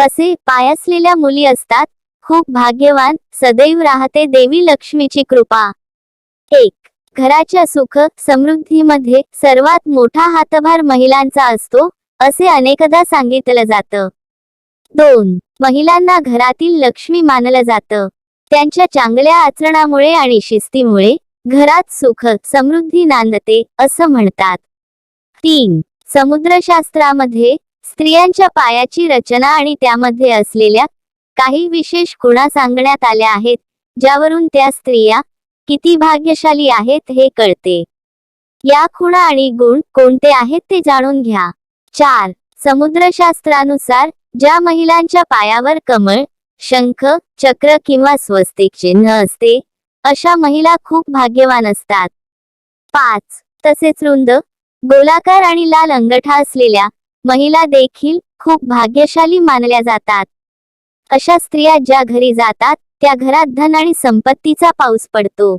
असे पाय असलेल्या मुली असतात खूप भाग्यवान सदैव राहते देवी लक्ष्मीची कृपा. एक घराच्या सुख समृद्धीमध्ये सर्वात मोठा हातभार महिलांचा असतो असे अनेकदा सांगितलं जातं. दोन महिलांना घरातील लक्ष्मी मानलं जातं. त्यांच्या चांगल्या आचरणामुळे आणि शिस्तीमुळे घरात सुख समृद्धी नांदते असं म्हणतात. तीन समुद्रशास्त्रामध्ये स्त्रियांच्या पायाची रचना आणि त्यामध्ये असलेल्या काही विशेष खुणा सांगण्यात आल्या आहेत ज्यावरून त्या स्त्रिया किती भाग्यशाली आहेत हे कळते. या खुणा आणि गुण कोणते आहेत ते जाणून घ्या. चार. समुद्रशास्त्रानुसार ज्या महिलांच्या पायावर कमळ शंख चक्र किंवा स्वस्तिक चिन्ह असते अशा महिला खूप भाग्यवान असतात. पाच. तसेच रुंद गोलाकार आणि लाल अंगठा असलेल्या महिला देखील खूप भाग्यशाली मानल्या जातात. अशा स्त्रिया ज्या घरी जातात त्या घरात धन आणि संपत्तीचा पाऊस पडतो.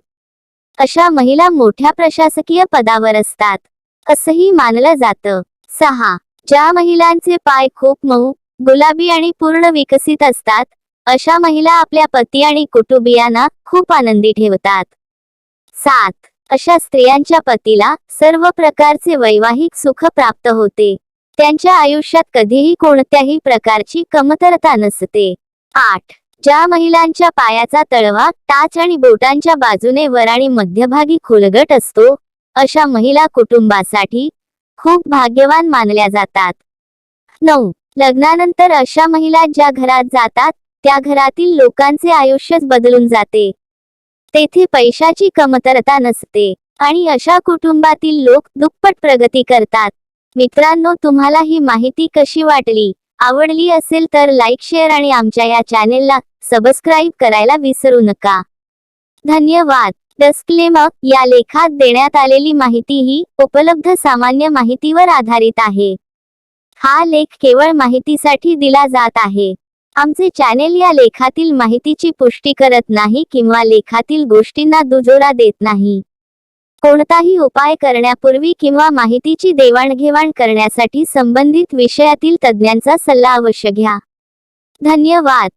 अशा महिला मोठ्या प्रशासकीय पदावर असतात. असंही मानलं जातं. सहा. ज्या महिलांचे पाय खूप मऊ गुलाबी आणि पूर्ण विकसित असतात अशा महिला आपल्या पती आणि कुटुंबियांना खूप आनंदी ठेवतात. सात. अशा स्त्रियांच्या पतीला सर्व प्रकारचे वैवाहिक सुख प्राप्त होते. त्यांच्या आयुष्यात कधीही कोणत्याही प्रकारची कमतरता नसते. आठ. ज्या महिलांच्या पायाचा तळवा टाच आणि बोटांच्या बाजूने वर आणि मध्यभागी खोलगट असतो अशा महिला कुटुंबासाठी खूप भाग्यवान मानल्या जातात. नऊ. लग्नानंतर अशा महिला ज्या घरात जातात त्या घरातील लोकांचे आयुष्यच बदलून जाते. तेथे पैशाची कमतरता नसते आणि अशा कुटुंबातील लोक दुप्पट प्रगती करतात. मित्रांनो तुम्हाला ही माहिती कशी वाटली? आवडली असेल तर लाईक शेअर आणि आमच्या या चॅनेलला सबस्क्राईब करायला विसरू नका. धन्यवाद. डस्क्लेमक या लेखात देण्यात आलेली माहिती ही उपलब्ध सामान्य माहितीवर आधारित आहे. हा लेख केवळ माहितीसाठी दिला जात आहे. आमचे चॅनेल या लेखातील माहितीची पुष्टी करत नाही किंवा लेखातील गोष्टींना दुजोरा देत नाही. कोणताही उपाय करण्यापूर्वी किंवा माहितीची देवाणघेवाण करण्यासाठी संबंधित विषयातील तज्ज्ञांचा सल्ला अवश्य घ्या. धन्यवाद.